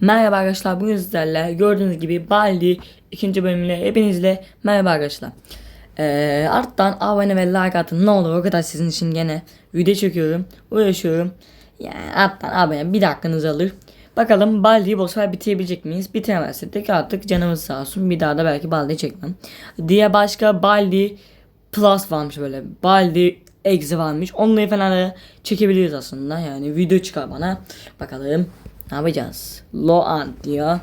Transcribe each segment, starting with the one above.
Merhaba arkadaşlar bugün sizlerle gördüğünüz gibi Baldi ikinci bölümüyle hepinizle merhaba arkadaşlar. Ee, alttan abone ve like atın ne olur o kadar sizin için gene video çekiyorum uğraşıyorum. Yani alttan abone bir dakikanızı alır. Bakalım Baldi'yi bu sefer bitirebilecek miyiz? Bitiremezsek artık canımız sağ olsun. Bir daha da belki Baldi'yi çekmem. Diye başka Baldi Plus varmış böyle. Baldi Exe varmış. Onları falan da çekebiliriz aslında. Yani video çıkar bana. Bakalım ne yapacağız? Low ant diyor.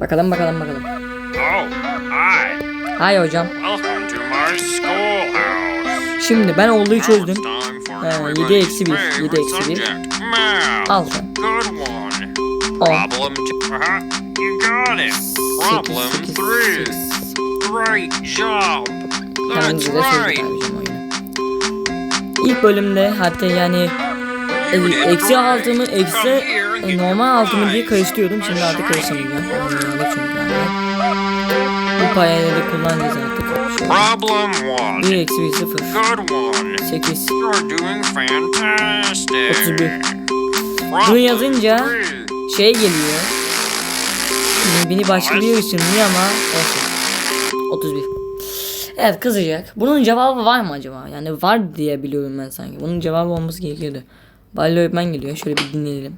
Bakalım bakalım bakalım. Oh, hi. Hi hocam. Welcome to my schoolhouse. Şimdi ben olduğu çözdüm. Ee, 7 eksi 1. 7 eksi 1. Al sen. 10. 8, 8, 8. Great job. That's right. İlk bölümde hatta yani e, eksi altımı eksi e, normal altımı diye karıştırıyordum. Şimdi artık karıştırmayacağım. Anladık çünkü yani. Bu payayla da kullanacağız artık. Problem one. 1 eksi 1 0. Good one. 8. You're doing fantastic. 31. Problem Bunu yazınca şey geliyor. Beni başka bir ışınlıyor ama olsun. 31. Evet kızacak. Bunun cevabı var mı acaba? Yani var diye biliyorum ben sanki. Bunun cevabı olması gerekiyordu. Ballo Öğretmen geliyor. Şöyle bir dinleyelim.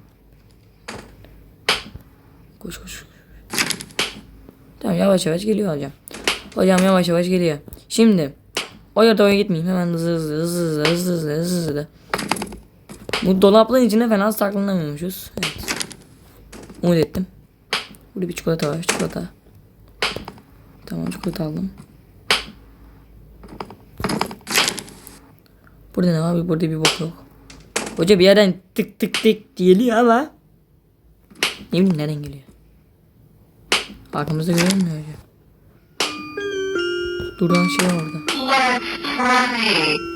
Koş koş. Tamam yavaş yavaş geliyor hocam. Hocam yavaş yavaş geliyor. Şimdi o yerde oraya gitmeyeyim. Hemen hızlı hızlı hızlı hızlı hızlı hızlı hızlı. hızlı. Bu dolapların içinde fena saklanamıyormuşuz. Evet. Umut ettim. Burada bir çikolata var. Çikolata. Tamam çikolata aldım. Burada ne var? Burada bir bok yok. Hoca bir yerden tık tık tık geliyor ama. Ne bileyim nereden geliyor. Arkamızda görünmüyor hoca. Duran şey orada.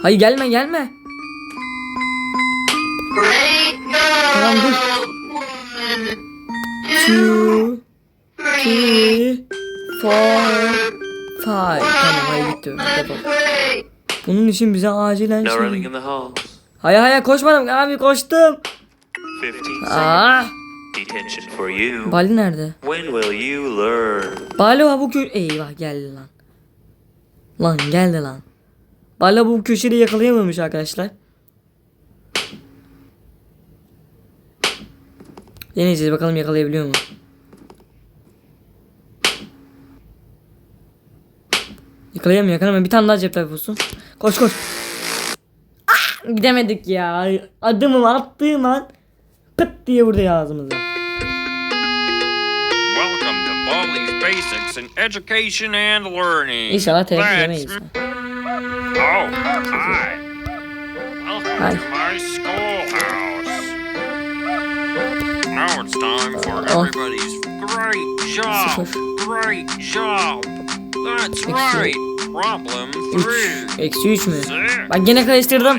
Hayır gelme gelme. Tamam dur. Two, three, four, five. Tamam hayır. Defol. Bunun için bize acilen şey. Hayır hayır koşmadım abi koştum. 15 Aa, detention for you. Bali nerede? When will you learn? Bali var bu kö... Eyvah geldi lan. Lan geldi lan. Bali bu köşede yakalayamamış arkadaşlar. Deneyeceğiz bakalım yakalayabiliyor mu? Yakalayamıyor yakalayamıyor. Bir tane daha cep telefonu. Koş koş. Gidemedik ya. Adımı attığım an pıt diye vurdu ağzımıza. Welcome to Baldi's Basics in Education and Learning. İnşallah That's- yemeyiz. Oh, hi. Welcome Hi. to my schoolhouse. Now it's time for Oh. everybody's great job. Great job. That's right. Problem 3. three. Eksi 3 mü? Bak gene karıştırdım.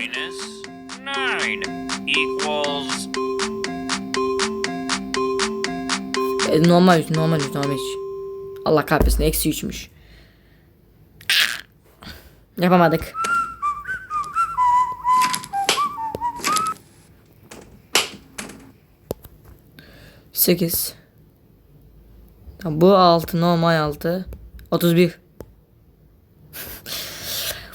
Minus nine equals E, normal 3 normal 3 normal 3. Allah kahretsin eksi 3'müş. Yapamadık. Sekiz. Bu altı normal altı. Otuz bir.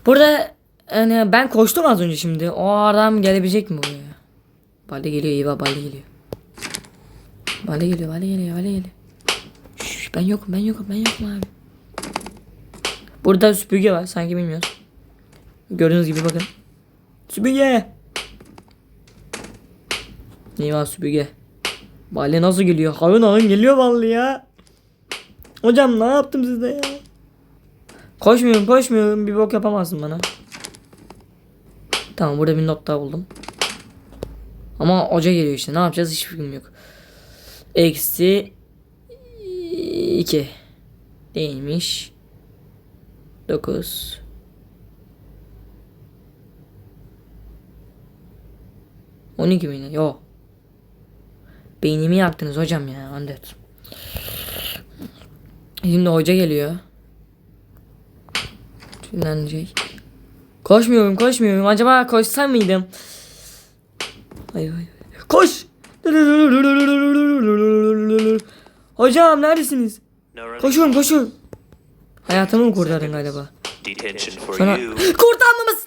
Burada yani ben koştum az önce şimdi. O adam gelebilecek mi buraya? Balde geliyor eyvah balde geliyor. Vale geliyor, vale geliyor, vale geliyor. Şş, ben yokum, ben yokum, ben yokum abi. Burada süpürge var, sanki bilmiyoruz. Gördüğünüz gibi bakın. Süpürge. Var süpürge? Vale nasıl geliyor? Harun harun geliyor vallahi ya. Hocam ne yaptım size ya? Koşmuyorum, koşmuyorum. Bir bok yapamazsın bana. Tamam burada bir not daha buldum. Ama hoca geliyor işte. Ne yapacağız hiç fikrim yok. Eksi 2 değilmiş. 9 12 miydi? Yo. Beynimi yaktınız hocam ya. 14. Şimdi hoca geliyor. Dinlenecek. Koşmuyorum koşmuyorum. Acaba koşsam mıydım? Hayır hayır. Koş. Hocam neredesiniz? Koşuyorum koşuyorum. Hayatımı mı kurtardın galiba? Sana kurtarmamız.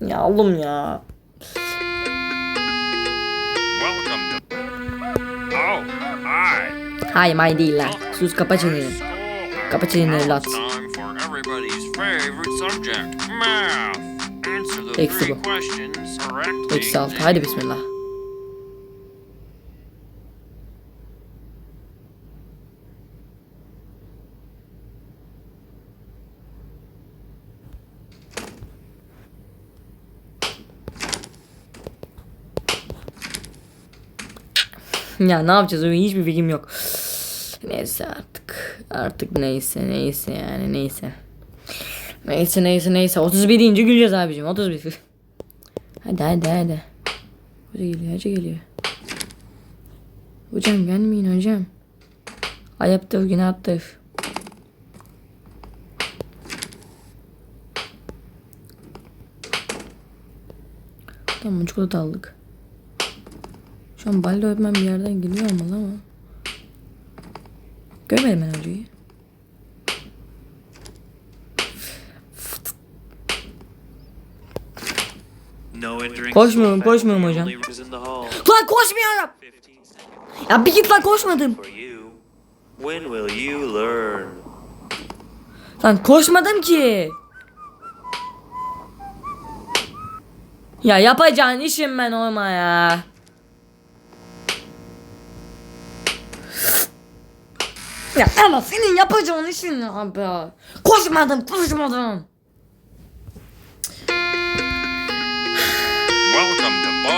Ya oğlum ya. Oh. Hayır may değil lan. Sus kapa çeneni. Kapa çeneni evlat. Eksi bu. Eksi altı. Haydi bismillah. Ya ne yapacağız oyun hiçbir fikrim yok. Neyse artık. Artık neyse neyse yani neyse. Neyse neyse neyse. 31 deyince güleceğiz abicim. 31. Hadi hadi hadi. Hoca geliyor hoca geliyor. Hocam gelmeyin hocam. Ayıptır günahtır. Tamam çikolata aldık. Şu an balde öğretmen bir yerden geliyor olmalı ama. Görmedim ben entering. Koşmuyorum, koşmuyorum hocam. Lan koşmuyorum. 15 seconds Ya bir git lan koşmadım. for you. When will you learn? Lan koşmadım ki. Ya yapacağın işim ben olma ya. Ya ama senin yapacağın işin ne abi? Koşmadım, koşmadım. Welcome to Bo.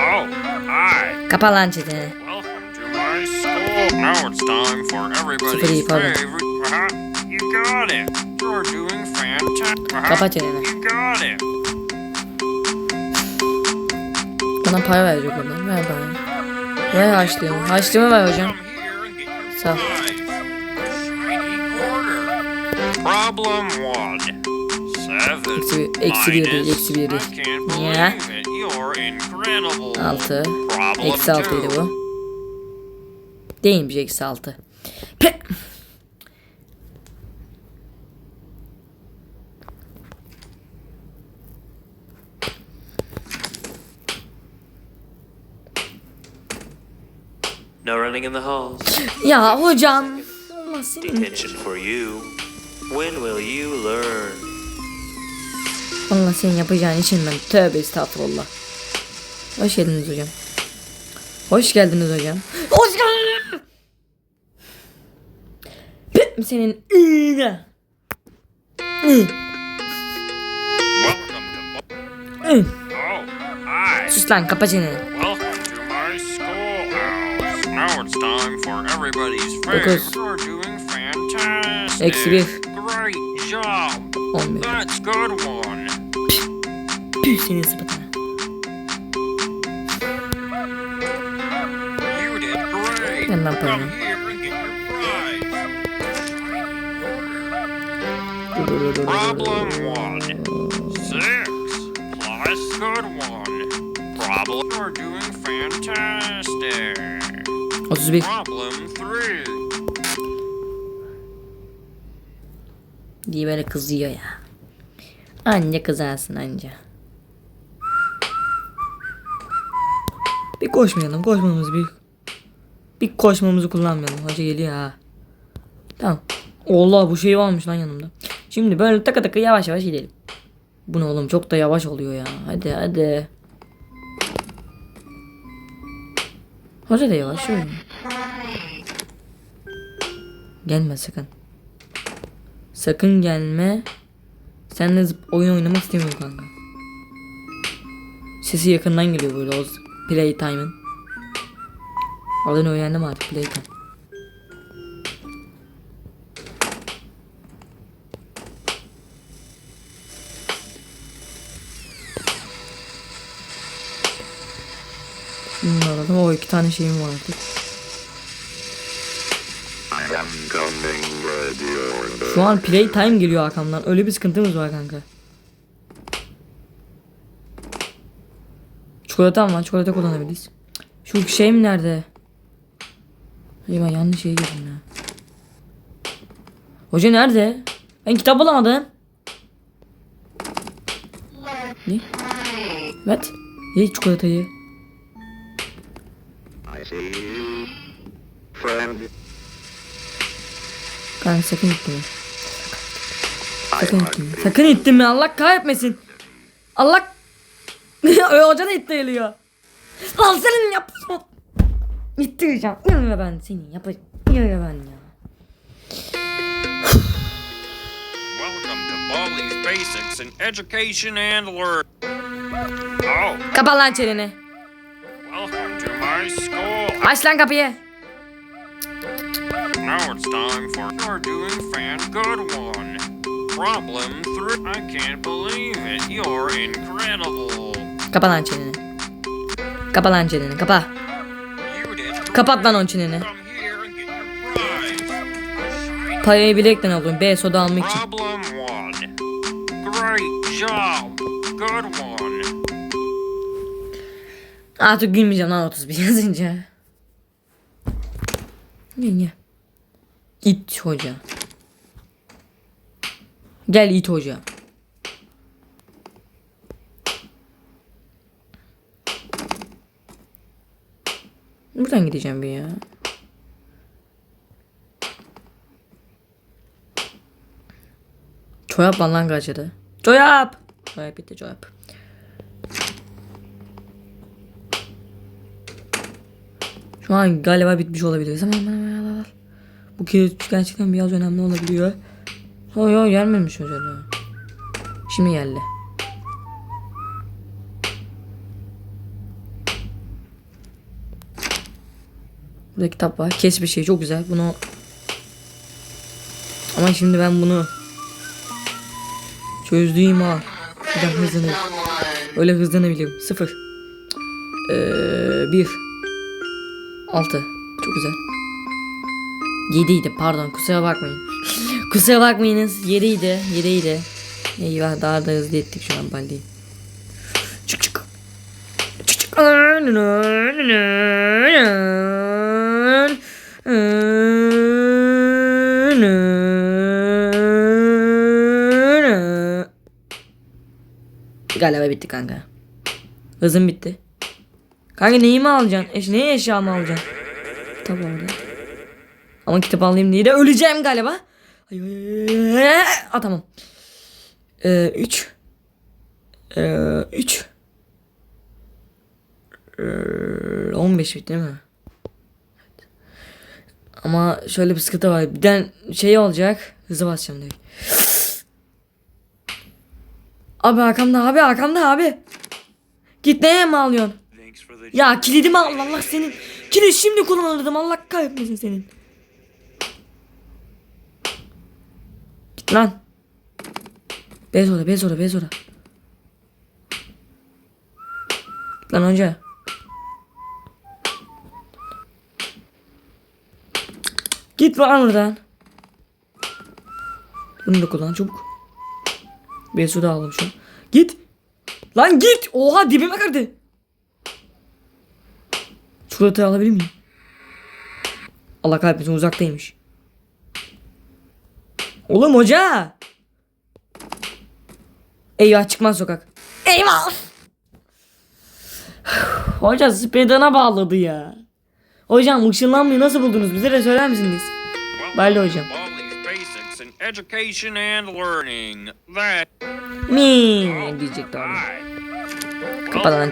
Oh, hi. Kapa lan çeteni. Welcome to my school. Now it's time for everybody's iyi, pardon. favorite. Uh-huh. You got it. You're doing fantastic. Uh-huh. Kapa çeneni. You got it. Bana para verecek oradan. Ver bana. Ver harçlığımı. Harçlığımı ver hocam. Sağ ol. Problem one. Eksi bir- eksi bir değil, eksi bir değil. Ya. Altı. Eksi altıydı bu. Değilmiş eksi altı. Pe- Running in the halls. Ya hocam. Detention for you. When will you learn? Allah senin yapacağın için ben. Tövbe estağfurullah. Hoş geldiniz hocam. Hoş geldiniz hocam. Hoş geldiniz. Senin hi. Sus lan kapa çeneni. Time for everybody's favorite. You're doing fantastic. Eksi bir. Great job. 11. That's good one. Püh senin sıfatına. You did great. Gel lan paranı. and get your. Problem one. Six plus good one. Problem. You're doing fantastic. 31. Problem three. diye böyle kızıyor ya. Anca kızarsın anca. Bir koşmayalım. Koşmamız bir bir koşmamızı kullanmayalım. Hoca geliyor ha. Tamam. Allah bu şey varmış lan yanımda. Şimdi böyle taka taka yavaş yavaş gidelim. Bu ne oğlum çok da yavaş oluyor ya. Hadi hadi. Hoca da yavaş oynuyor. Gelme sakın. Sakın gelme. Seninle zıp- oyun oynamak istemiyorum kanka. Sesi yakından geliyor böyle o playtime'ın. Adını öğrendim artık playtime. O iki tane şeyim var artık. I am coming ready order. Şu an playtime geliyor arkamdan. Öyle bir sıkıntımız var kanka. Çikolatam var. Çikolata kullanabiliriz. Şu şeyim nerede? Eyvah yanlış şeye girdim ya. Hoca nerede? Ben kitap bulamadım. Ne? Evet. Ye çikolatayı. Kanka sakın itme. Sakın itme. Sakın itme. Allah kahretmesin. Allah. Hoca da ittiriyor. Al senin yap. İttireceğim. Yürü ben senin yapacağım. Yürü ben ya. Welcome to Baldi's Basics in Education and Learn. Oh, Kapa lan çeneni. welcome to my school. Aç lan kapıyı. Now it's time for you're doing fan good one. Problem three. I can't believe it. You're incredible. Kapa lan çeneni. Kapa lan çeneni. Kapa. Kapat lan onun çeneni. Parayı bilekten alıyorum. B soda almak için. Problem one. Great job. Good one. Artık gülmeyeceğim lan 31 yazınca. Niye? İt hoca. Gel it hoca. Buradan gideceğim bir ya. Çoyap var lan kaçırdı. Çoyap! Çoyap bitti çoyap. Şu an galiba bitmiş olabilir. Hemen hemen hemen al, al. Bu kez gerçekten biraz önemli olabiliyor. Yo yo gelmemiş ya. Şimdi geldi. Burada kitap var. Kes bir şey çok güzel. Bunu ama şimdi ben bunu çözdüğüm ha. Bir hızlanır. Öyle hızlanabilirim. Sıfır. Ee, bir. Altı. Çok güzel. Yediydi pardon kusura bakmayın. kusura bakmayınız. Yediydi. Yediydi. Eyvah daha da hızlı ettik şu an baldeyi. Çık çık. Çık çık. Galiba bitti kanka. Hızım bitti. Kanka neyimi alacaksın? Eş, neye eşyamı alacaksın? Kitap orada. Ama kitap alayım diye de öleceğim galiba. Ay, ay, ay. Aa, tamam. Ee, üç. Ee, üç. Ee, 15 bit değil mi? Evet. Ama şöyle bir sıkıntı var. Birden şey olacak. Hızlı basacağım direkt. Abi arkamda abi arkamda abi. Git neye mi alıyorsun? Ya kilidimi al Allah senin. Kilit şimdi kullanırdım Allah kahretmesin senin. Git lan. Bez orada bez orada bez orada. Git lan önce. Git lan oradan. Bunu da kullan çabuk. Besu da aldım şu an. Git. Lan git. Oha dibime kırdı. Çikolatayı alabilir miyim? Allah kahretmesin uzaktaymış. Oğlum hoca. Eyvah çıkmaz sokak. Eyvah. Hoca speedrun'a bağladı ya. Hocam ışınlanmayı nasıl buldunuz? Bize de söyler misiniz? Baldi hocam. Education and Learning. That Mi diyecekti abi. Kapat lan.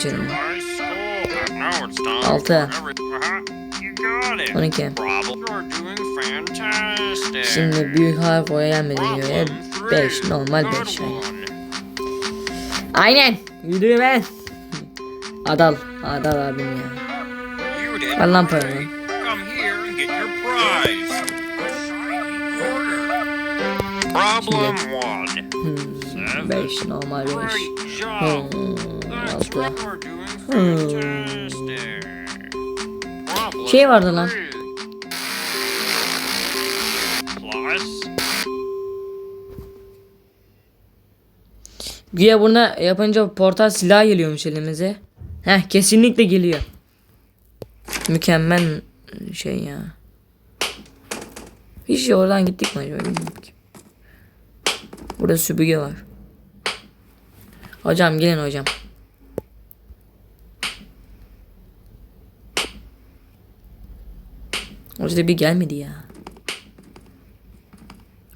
My school. Now it's time Altı. for every- Aha, You got it. 12. Problem. You're doing fantastic. Şimdi büyük harf oraya gelmedi diyor. Problem 5 three. normal Good 5 yani. one. Aynen. Yürü ben. Adal. Adal abim ya. Ver lan quarter. Problem one. Seven. 5 normal 5. Great job. Hmm, That's altı. right, you're doing fantastic. Problem Şey vardı lan. Güya buna yapınca portal silah geliyormuş elimize. Heh kesinlikle geliyor. Mükemmel şey ya. Hiç oradan gittik mi acaba bilmiyorum ki. Burada süpürge var. Hocam gelin hocam. Hoca bir gelmedi ya.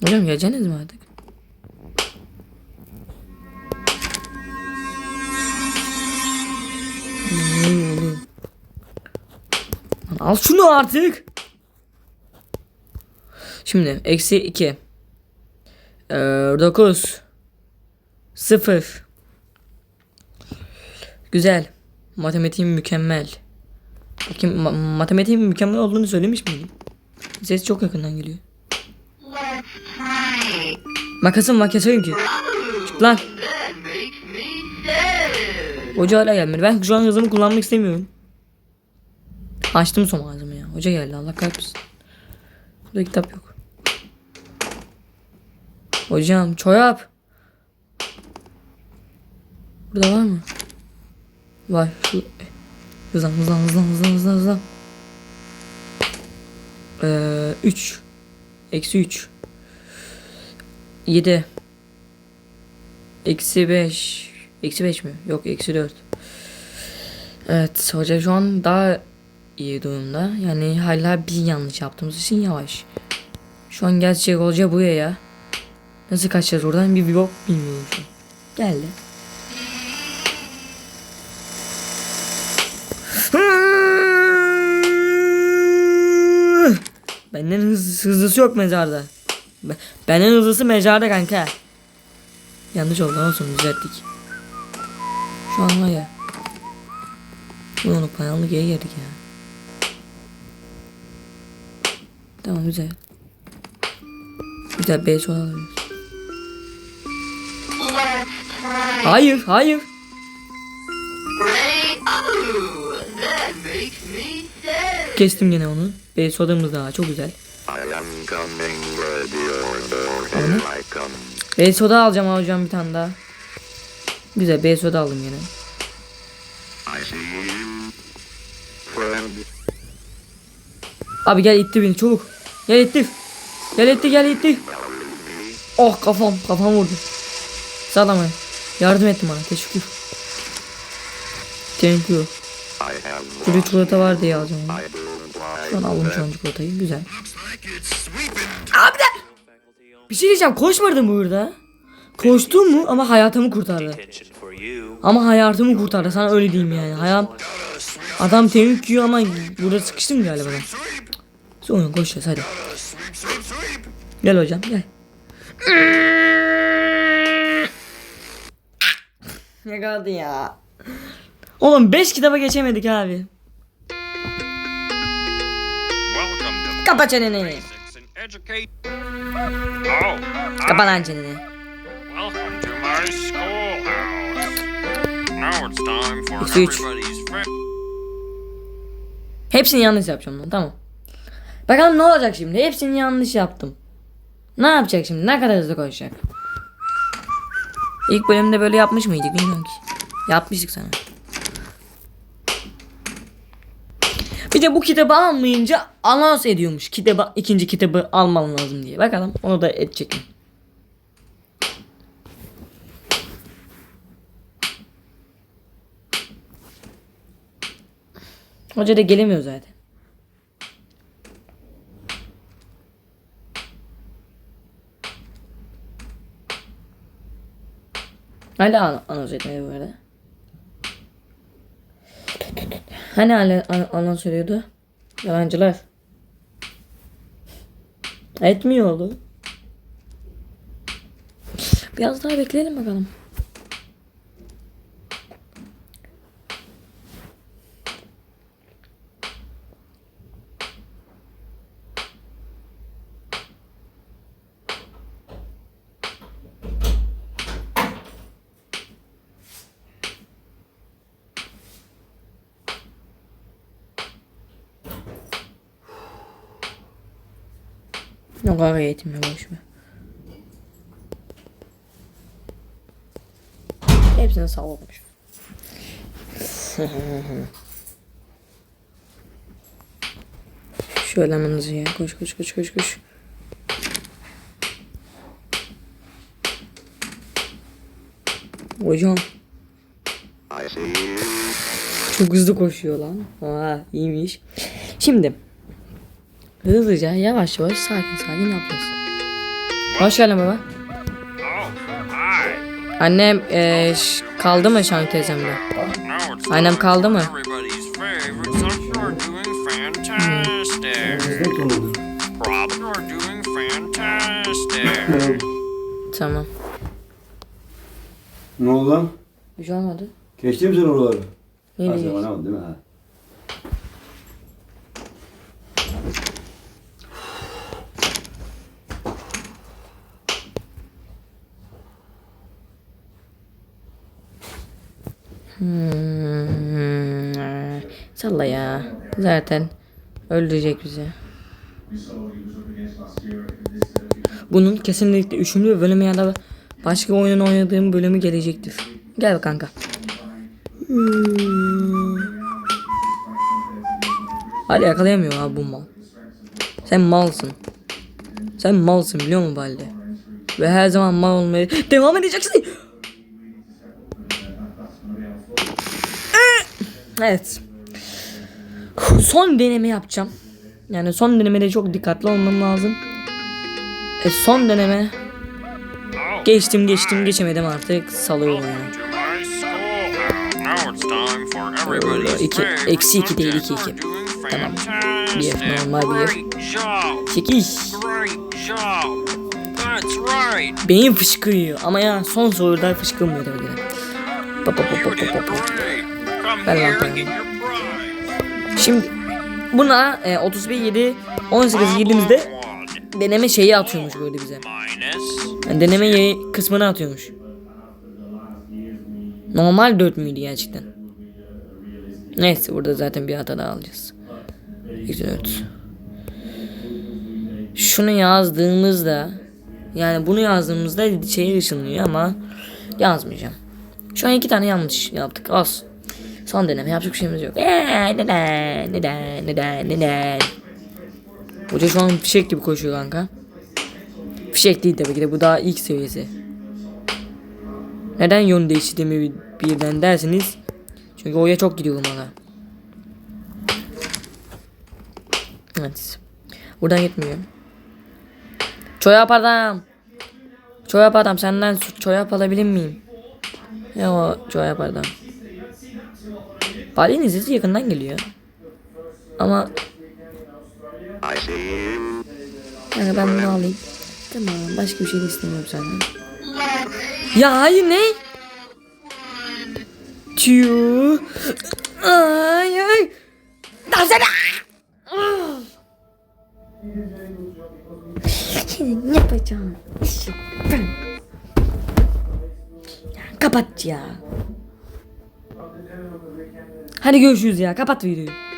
Hocam geleceksiniz mi artık? Al şunu artık. Şimdi eksi 2. Ee, 9. 0. Güzel. Matematiğim mükemmel. Bakayım ma- matematiğim mükemmel olduğunu söylemiş miydim? Ses çok yakından geliyor. Makasım var keserim ki. Çık lan. Hoca hala gelmedi. Ben şu an hızımı kullanmak istemiyorum. Açtım son ağzımı ya. Hoca geldi Allah kahretsin. Burada kitap yok. Hocam çoyap. Burada var mı? Şu... Hızlan hızlan hızlan hızlan hızlan hızlan. Ee, 3. Eksi 3. 7. Eksi 5. Eksi 5 mi? Yok eksi 4. Evet hoca şu an daha iyi durumda. Yani hala bir yanlış yaptığımız için yavaş. Şu an gerçek hoca buraya ya. Nasıl kaçacağız oradan bir yok bilmiyorum şu an. Geldi. Benden hız, hızlısı yok mezarda. Be- Benden hızlısı mezarda kanka. Yanlış oldu olsun düzelttik. Şu an var ya. Ulan karanlık yere geldik ya. Tamam güzel. Güzel B sola alıyoruz. Hayır, hayır. Kestim yine onu. B sodamız daha çok güzel. B soda alacağım hocam bir tane daha. Güzel B soda aldım yine. Abi gel itti beni çabuk. Gel itti. Gel itti gel itti. Oh kafam kafam vurdu. Sağ ol Yardım ettin bana teşekkür. Thank you. Burada çikolata var diye alacağım onu. I don't Şu an çikolatayı güzel. Abi de bir şey diyeceğim koşmadın burada. Koştum mu ama hayatımı kurtardı. Ama hayatımı kurtardı sana öyle diyeyim yani. Hayat adam tevk yiyor ama burada sıkıştım galiba ben. Sonra koşacağız hadi. Gel hocam gel. ne kaldı ya? Oğlum 5 kitaba geçemedik abi. Kapa çeneni. Kapa lan çeneni. welcome to my schoolhouse. Now it's time for Eksi üç. everybody's friend. Hepsini yanlış yapacağım lan tamam. Bakalım ne olacak şimdi? Hepsini yanlış yaptım. Ne yapacak şimdi? Ne kadar hızlı koşacak? İlk bölümde böyle yapmış mıydık bilmiyorum ki. Yapmıştık sana. Bir de bu kitabı almayınca anons ediyormuş. Kitabı, ikinci kitabı alman lazım diye. Bakalım onu da edecek mi? Hoca da gelemiyor zaten. Hala an anons etmedi bu arada. Hani hala an anons ediyordu? Yalancılar. Etmiyordu. Biraz daha bekleyelim bakalım. Yok abi eğitim yok boş ver. Hepsini sağlamış. Şöyle hemen hızlıca koş koş koş koş koş. Hocam çok hızlı koşuyor lan. Aa iyiymiş. Şimdi hızlıca yavaş yavaş sakin sakin yapacağız. Hoş geldin baba. Annem ş- kaldı mı Şan teyzemde? Annem kaldı mı? Tamam. Ne oldu lan? Bir şey olmadı. Geçtin mi sen oraları? Ne diyeceksin? değil mi? Ha. Hmm, salla ya. Zaten öldürecek bizi. Bunun kesinlikle üçüncü bölümü ya da başka oyun oynadığım bölümü gelecektir. Gel kanka. Hmm. Hala yakalayamıyor abi bu mal. Sen malsın. Sen malsın biliyor musun Balde? Ve her zaman mal olmaya devam edeceksin. Evet. Son deneme yapacağım. Yani son denemede çok dikkatli olmam lazım. E son deneme geçtim geçtim geçemedim artık salıyorum yani. everybody's iki- eksi iki değil, iki, iki. Tamam. Bir, normal bir. That's right. Beyin fışkırıyor ama ya son soruda fışkırmıyor tabii ki de. Pop, pop, pop, You pop, Ver lan. Şimdi buna e, 31 7 18 girdiğimizde deneme şeyi atıyormuş böyle bize. Yani deneme yayı kısmını atıyormuş. Normal 4 müydü gerçekten? Neyse burada zaten bir hata daha alacağız. Eksi 4. Şunu yazdığımızda yani bunu yazdığımızda şey ışınlıyor ama yazmayacağım. Şu an iki tane yanlış yaptık. Az. Son deneme yapacak şeyimiz yok. Eee, neden neden neden neden. Hoca şu an fişek gibi koşuyor kanka. Fişek değil tabii ki de bu daha ilk seviyesi. Neden yön değiştirdiğimi bir- birden dersiniz. Çünkü oya çok gidiyorum hala. Evet. Buradan gitmiyor. Çoyap adam. Çoyap adam senden çoyap alabilir miyim? Ya o çoyap adam. Bali'nin sesi yakından geliyor. Ama yani ben bunu alayım. Tamam başka bir şey de istemiyorum senden. Ya hayır ne? Tüh. Ay ay. Dalsana. Şimdi ne yapacağım? Ya, Kapat ya. Hadi görüşürüz ya. Kapat videoyu.